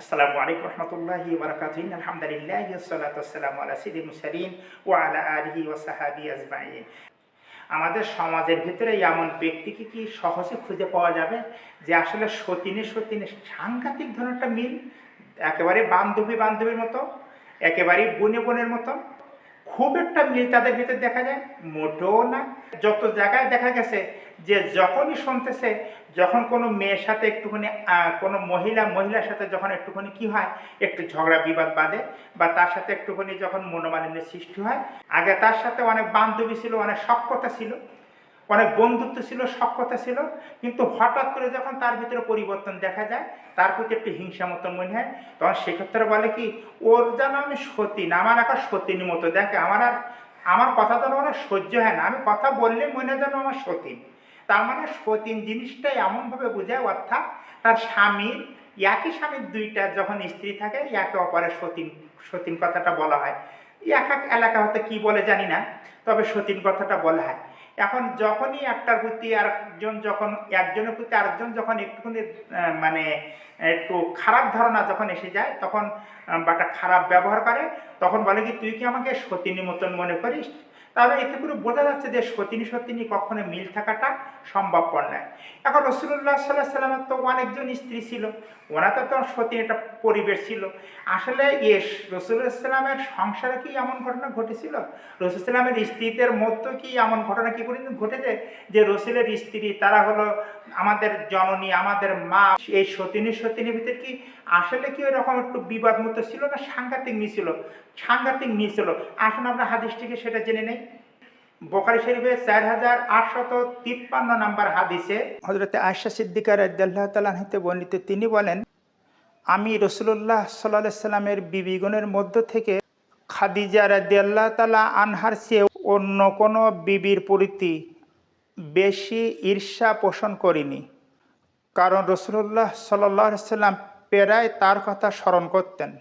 আসসালামু আলাইকুম রহমতুল্লাহি বারাকাতুহু। আলহামদুলিল্লাহি সাল্লাতু ওয়াসসালামু আলা সাইয়্যিদিল মুরসালিন ওয়া আলা আলিহি ওয়া সাহাবিহি আজমাইন। আমাদের সমাজের ভিতরে এমন ব্যক্তিকে কি সহজে খুঁজে পাওয়া যাবে? যে আসলে সতীনে সতীনে সাংঘাতিক ধরনের একটা মিল, একেবারে বান্ধবী বান্ধবীর মতো, একেবারে বনে বনের মতো খুব একটা মিল তাদের ভিতরে দেখা যায়, মোটেও না। যত জায়গায় দেখা গেছে যে যখনই শুনতেছে, যখন কোনো মেয়ের সাথে একটুখানি কোনো মহিলা, মহিলার সাথে যখন একটুখানি কি হয়, একটু ঝগড়া বিবাদ বাঁধে বা তার সাথে একটুখানি যখন মনোমালিন্যের সৃষ্টি হয়, আগে তার সাথে অনেক বান্ধবী ছিল, অনেক সক্ষতা ছিল অনেক বন্ধুত্ব ছিল সক্ষতা ছিল, কিন্তু হঠাৎ করে যখন তার ভিতরে পরিবর্তন দেখা যায়, তার প্রতি একটু হিংসা মতন মনে হয়। তখন সেক্ষেত্রে বলে কি, ওর যেন আমি সতীন আমার একটা সতীনের মতো। দেখে, আমার আর, আমার কথা যেন ওরা সহ্য হয় না। আমি কথা বললে মনে হয় যেন আমার সতীন তার মানে সতীন জিনিসটা এমনভাবে বোঝায়, অর্থাৎ তার স্বামীর একই স্বামীর দুইটা যখন স্ত্রী থাকে, একে অপরের সতীন সতীন কথাটা বলা হয়। এক এক এলাকা হতে কি বলে জানি না, তবে সতীন কথাটা বলা হয়। এখন যখনই একটার প্রতি আরেকজন যখন, একজনের প্রতি আরেকজন যখন একটুখানি মানে একটু খারাপ ধারণা যখন এসে যায়, তখন বা একটা খারাপ ব্যবহার করে, তখন বলে কি, তুই কি আমাকে সতীনী মতন মনে করিস? তাহলে এতে করে বোঝা যাচ্ছে যে সতিনী সতিনী কখনো মিল থাকাটা সম্ভবপর নয়। এখন রসুল্লাহ সাল্লাহ সাল্লামের তো অনেকজন স্ত্রী ছিল ওনাতে তো সতী একটা পরিবেশ ছিল। আসলে এস রসুল্লাহ সাল্লামের সংসারে কি এমন ঘটনা ঘটেছিল? রসুল সাল্লামের স্ত্রীদের মধ্যে কি এমন ঘটনা কি করে ঘটেছে যে রসুলের স্ত্রী তারা হলো আমাদের জননী, আমাদের মা? এই সতিনী সতিনীর ভিতরে কি আসলে কি ওইরকম একটু বিবাদ মতো ছিল না সাংঘাতিক মিছিল সাংঘাতিক মিছিল আসুন আমরা হাদিসটিকে সেটা জেনে নেই। বোখারি শরীফের চার হাজার আটশত তিপ্পান্ন নম্বর হাদিসে হজরতে আয়সা সিদ্দিকার আল্লাহ তালাহিতে বর্ণিত, তিনি বলেন, আমি রসুল্লাহ সাল্লাহ সাল্লামের বিবিগণের মধ্য থেকে খাদিজা রাদিয়াল্লাহ তালা আনহার চেয়ে অন্য কোনো বিবির প্রতি বেশি ঈর্ষা পোষণ করিনি। কারণ রসুল্লাহ সাল্লাহ সাল্লাম প্রায় তার কথা স্মরণ করতেন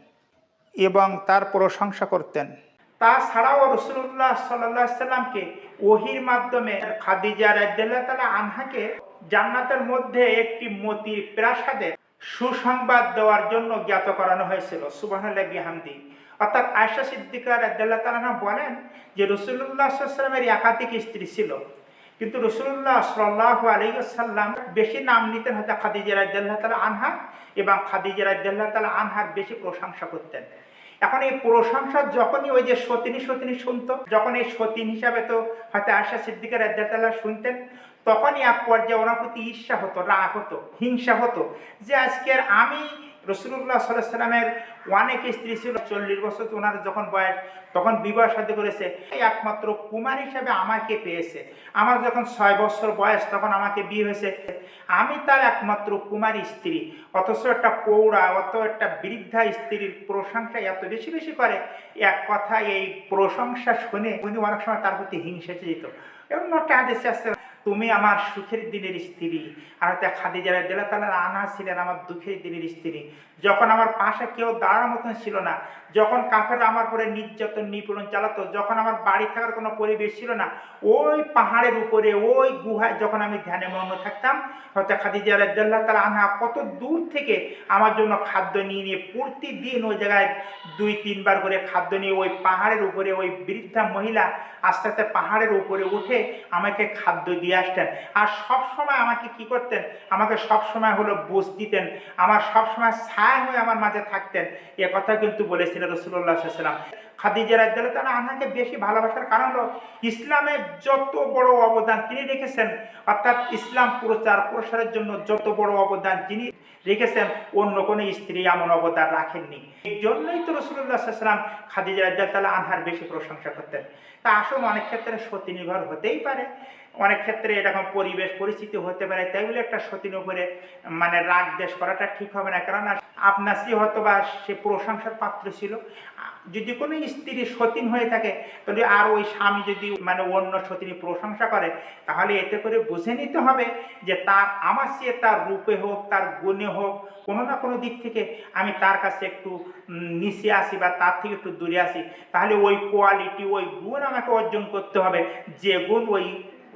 এবং তার প্রশংসা করতেন। তাছাড়াও রসুল্লাহ সাল্লাহ সাল্লামকে ওহির মাধ্যমে খাদিজা রাজ্লাহ তালা আনহাকে জান্নাতের মধ্যে একটি মতির প্রাসাদে সুসংবাদ দেওয়ার জন্য জ্ঞাত করানো হয়েছিল। সুবাহ বিহামদি। অর্থাৎ আয়সা সিদ্দিকা রাজ্লাহ তালা বলেন যে রসুল্লাহ সাল্লামের একাধিক স্ত্রী ছিল। কিন্তু রসুল্লাহ সাল্লাহ আলাইসাল্লাম বেশি নাম নিতেন হয়তো খাদিজা রাজ্লাহ তালা আনহা এবং খাদিজা রাজ্লাহ তালা আনহার বেশি প্রশংসা করতেন। এখন এই প্রশংসা যখনই ওই যে সতিনী সতিনী শুনতো, যখন এই সতীন হিসাবে তো হয়তো আশা সিদ্দিকের রাজ্লাহ শুনতেন, তখনই এক পর্যায়ে ওনার প্রতি ঈর্ষা হতো, রাগ হতো, হিংসা হতো যে আজকের আমি রসুল্লাহ সাল্লাহ সাল্লামের অনেক স্ত্রী ছিল, চল্লিশ বছর ওনার যখন বয়স, তখন বিবাহ সাথে করেছে। একমাত্র কুমার হিসাবে আমাকে পেয়েছে। আমার যখন ছয় বছর বয়স, তখন আমাকে বিয়ে হয়েছে। আমি তার একমাত্র কুমারী স্ত্রী। অথচ একটা পৌড়া অত একটা বৃদ্ধা স্ত্রীর প্রশংসা এত বেশি বেশি করে, এক কথা এই প্রশংসা শুনে উনি অনেক সময় তার প্রতি হিংসা যেত। এবং একটা আদেশে আসছে তুমি আমার সুখের দিনের স্ত্রী। আর তা খাদি জেলায় দিলা তালা আনা ছিলেন আমার দুঃখের দিনের স্ত্রী। যখন আমার পাশে কেউ দাঁড়ার মতন ছিল না যখন কাফের আমার পরে নির্যাতন, নিপীড়ন চালাতো, যখন আমার বাড়ি থাকার কোনো পরিবেশ ছিল না, ওই পাহাড়ের উপরে, ওই গুহায় যখন আমি ধ্যানে মগ্ন থাকতাম হয়তো খাদিজা রাজ্লাহ তালা আনহা কত দূর থেকে আমার জন্য খাদ্য নিয়ে নিয়ে প্রতিদিন ওই জায়গায় দুই, তিনবার করে খাদ্য নিয়ে ওই পাহাড়ের উপরে, ওই বৃদ্ধা মহিলা আস্তে আস্তে পাহাড়ের উপরে উঠে আমাকে খাদ্য দিয়ে আসতেন। আর সব সময় আমাকে কি করতেন? আমাকে সব সময় হলো বুঝ দিতেন। আমার সব সময় ছায়া হয়ে আমার মাঝে থাকতেন। এ কথা কিন্তু বলেছিলেন রসুল্লাহ সাল্লাম খাদিজা রাজ্জাল্লাহ তালা আনহাকে বেশি ভালোবাসার কারণ হলো ইসলামের যত বড় অবদান তিনি রেখেছেন, অর্থাৎ ইসলাম প্রচার প্রসারের জন্য যত বড় অবদান তিনি রেখেছেন, অন্য কোনো স্ত্রী এমন অবদান রাখেননি। এই জন্যই তো রসুল্লাহ সাল্লাম খাদিজা রাজ্জাল্লাহ আনহার বেশি প্রশংসা করতেন। তা আসুন অনেক ক্ষেত্রে সতী নির্ভর হতেই পারে। অনেক ক্ষেত্রে এরকম পরিবেশ, পরিস্থিতি হতে পারে, তাই বলে একটা সতীর উপরে মানে রাগ দেশ করাটা ঠিক হবে না। কেননা আপনার স্ত্রী হয়তো বা সে প্রশংসার পাত্র ছিল। যদি কোনো স্ত্রী সতীন হয়ে থাকে, তাহলে আর ওই স্বামী যদি মানে অন্য সতীনী প্রশংসা করে, তাহলে এতে করে বুঝে নিতে হবে যে তার আমার সে তার রূপে হোক, তার গুণে হোক, কোনো না কোনো দিক থেকে আমি তার কাছে একটু নিচে আসি বা তার থেকে একটু দূরে আসি, তাহলে ওই কোয়ালিটি ওই গুণ আমাকে অর্জন করতে হবে, যে গুণ ওই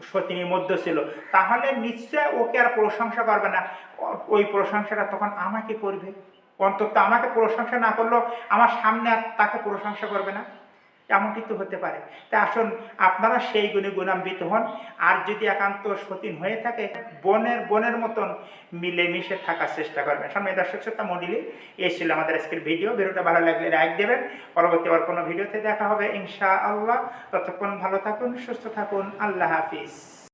সতীনীর মধ্যে ছিল। তাহলে নিশ্চয় ওকে আর প্রশংসা করবে না। ওই প্রশংসাটা তখন আমাকে করবে। অন্তত আমাকে প্রশংসা না করলেও আমার সামনে আর তাকে প্রশংসা করবে না। এমন কিন্তু হতে পারে। তা আসুন, আপনারা সেই গুণে গুণান্বিত হন। আর যদি একান্ত সতীন হয়ে থাকে, বনের বনের মতন মিলেমিশে থাকার চেষ্টা করবেন। সামনে দর্শক শ্রোতা, মন্ডলী, এই ছিল আমাদের আজকের ভিডিও। ভিডিওটা ভালো লাগলে লাইক দেবেন। পরবর্তী আবার কোনো ভিডিওতে দেখা হবে। ইনশা আল্লাহ ততক্ষণ ভালো থাকুন, সুস্থ থাকুন। আল্লাহ হাফিজ।